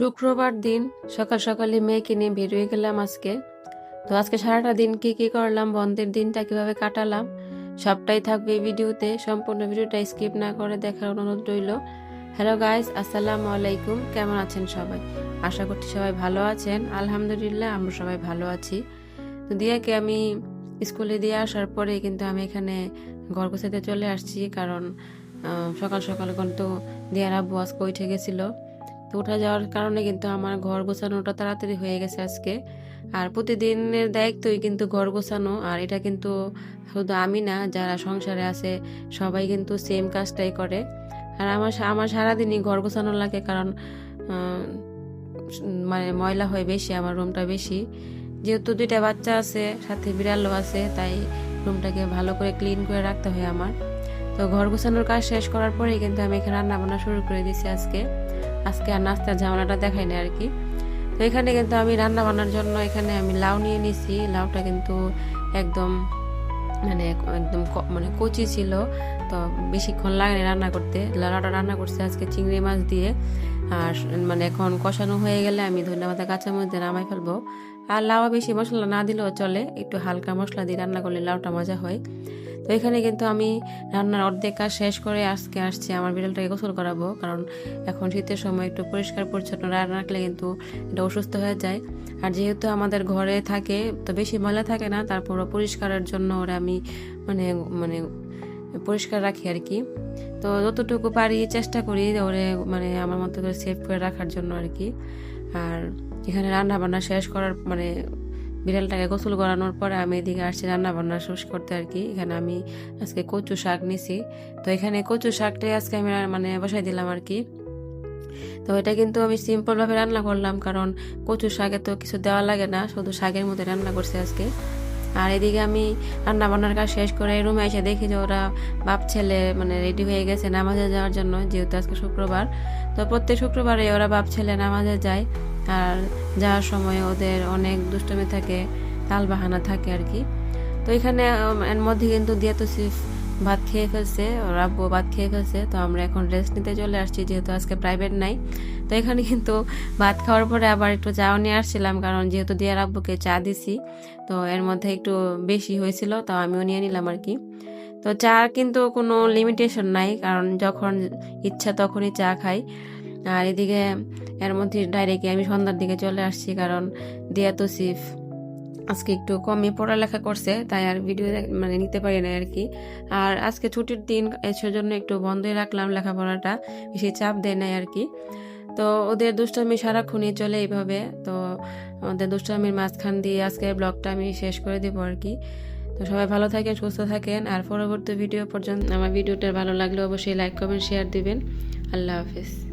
শুক্রবার দিন সকাল সকালে মেয়েকে নিয়ে বেরিয়ে গেলাম আজকে। তো আজকে সারাটা দিন কি কি করলাম, বন্ধের দিনটা কীভাবে কাটালাম, সবটাই থাকবে এই ভিডিওতে। সম্পূর্ণ ভিডিওটা স্কিপ না করে দেখার অনুরোধ রইল। হ্যালো গাইস, আসসালামু আলাইকুম। কেমন আছেন সবাই? আশা করছি সবাই ভালো আছেন। আলহামদুলিল্লাহ, আমরা সবাই ভালো আছি। তো দিয়াকে আমি স্কুলে দিয়ে আসার পরে কিন্তু আমি এখানে ঘর গোছাতে চলে আসছি, কারণ সকাল সকাল কিন্তু দিয়ার আব্বু আজকে উঠে গেছিল। তো উঠে যাওয়ার কারণে কিন্তু আমার ঘর গোছানোটা তাড়াতাড়ি হয়ে গেছে আজকে। আর প্রতিদিনের দায়িত্বই কিন্তু ঘর গোছানো, আর এটা কিন্তু শুধু আমি না, যারা সংসারে আছে, সবাই কিন্তু সেম কাজটাই করে। আর আমার আমার সারাদিনই ঘর গোছানো লাগে কারণ মানে ময়লা হয় বেশি, আমার রুমটা বেশি। যেহেতু দুইটা বাচ্চা আছে, সাথে বিড়ালও আছে, তাই রুমটাকে ভালো করে ক্লিন করে রাখতে হয় আমার। তো ঘর গোছানোর কাজ শেষ করার পরেই কিন্তু আমি এখানে রান্না বান্না শুরু করে দিয়েছি আজকে। আজকে আর নাস্তার ঝামেলাটা দেখাই না আর কি। তো এখানে কিন্তু আমি রান্না বান্নার জন্য এখানে আমি লাউ নিয়ে নিছি। লাউটা কিন্তু একদম মানে একদম মানে কচি ছিল, তো বেশিক্ষণ লাগেনি রান্না করতে। লাউটা রান্না করছে আজকে চিংড়ি মাছ দিয়ে। আর মানে এখন কষানো হয়ে গেলে আমি ধন্যবাদ কাঁচামরিচ দিয়ে নামাই ফেলব। আর লাউ বেশি মশলা না দিলেও চলে, একটু হালকা মশলা দিয়ে রান্না করলে লাউটা মজা হয়। তো এখানে কিন্তু আমি রান্নার অর্ধেক কাজ শেষ করে আজকে আসছি, আমার বিড়ালটাকে গোসল করাবো। কারণ এখন শীতের সময় একটু পরিষ্কার, পরিচ্ছন্ন রান্না রাখলে কিন্তু এটা অসুস্থ হয়ে যায়। আর যেহেতু আমাদের ঘরে থাকে, তো বেশি ময়লা থাকে না, তারপরও পরিষ্কারের জন্য ওরা আমি মানে মানে পরিষ্কার রাখি আর কি। তো যতটুকু পারি চেষ্টা করি ওরে মানে আমার মতো করে সেভ করে রাখার জন্য আর কি। আর এখানে রান্না বান্না শেষ করার মানে বিড়ালটাকে গোসল করানোর পরে আমি এদিকে আসছি রান্না বান্না শেষ করতে আর কি। এখানে আমি আজকে কচু শাক নিছি। তো এখানে কচু শাকটাই আজকে আমি মানে বসাই দিলাম আর কি। তো এটা কিন্তু আমি সিম্পলভাবে রান্না করলাম, কারণ কচু শাকে তো কিছু দেওয়া লাগে না, শুধু শাকের মধ্যে রান্না করছি আজকে। আর এদিকে আমি রান্না বান্নার কাজ শেষ করে রুমে এসে দেখি যে ওরা বাপ ছেলে মানে রেডি হয়ে গেছে নামাজে যাওয়ার জন্য, যেহেতু আজকে শুক্রবার। তো প্রত্যেক শুক্রবারে ওরা বাপ ছেলে নামাজে যায়। আর যাওয়ার সময় ওদের অনেক দুষ্টমি থাকে তাল বাহানা থাকে আর কি। তো এখানে এর মধ্যে কিন্তু দিয়ে তো সিফ ভাত খেয়ে ফেলছে, ওর আব্বু ভাত খেয়ে ফেলছে, তো আমরা এখন রেস্ট নিতে চলে আসছি যেহেতু আজকে প্রাইভেট নাই তো এখানে কিন্তু ভাত খাওয়ার পরে আবার একটু চাও নিয়ে আসছিলাম, কারণ যেহেতু দিয়ার আব্বুকে চা দিছি, তো এর মধ্যে একটু বেশি হয়েছিল, তো আমিও নিয়ে নিলাম আর কি। তো চা কিন্তু কোনো লিমিটেশন নাই, কারণ যখন ইচ্ছা তখনই চা খাই। আর এদিকে এর মধ্যে ডাইরেক্টলি আমি সন্ধ্যার দিকে চলে আসছি, কারণ দিয়া তো সিফ আজকে একটু কমই পড়ালেখা করছে, তাই আর ভিডিও মানে নিতে পারি না আর কি। আর আজকে ছুটির দিন, সেজন্য একটু বন্ধই রাখলাম লেখাপড়াটা, বেশি চাপ দেয় নাই আর কি। তো ওদের দুষ্টামি সারাক্ষণই চলে এইভাবে, তো ওদের দুষ্টামির মাঝখান দিয়ে আজকের ব্লগটা আমি শেষ করে দেবো আর কি। তো সবাই ভালো থাকেন, সুস্থ থাকেন, আর পরবর্তী ভিডিও পর্যন্ত আমার ভিডিওটা ভালো লাগলে অবশ্যই লাইক কমেন্ট শেয়ার দিবেন। আল্লাহ হাফিজ।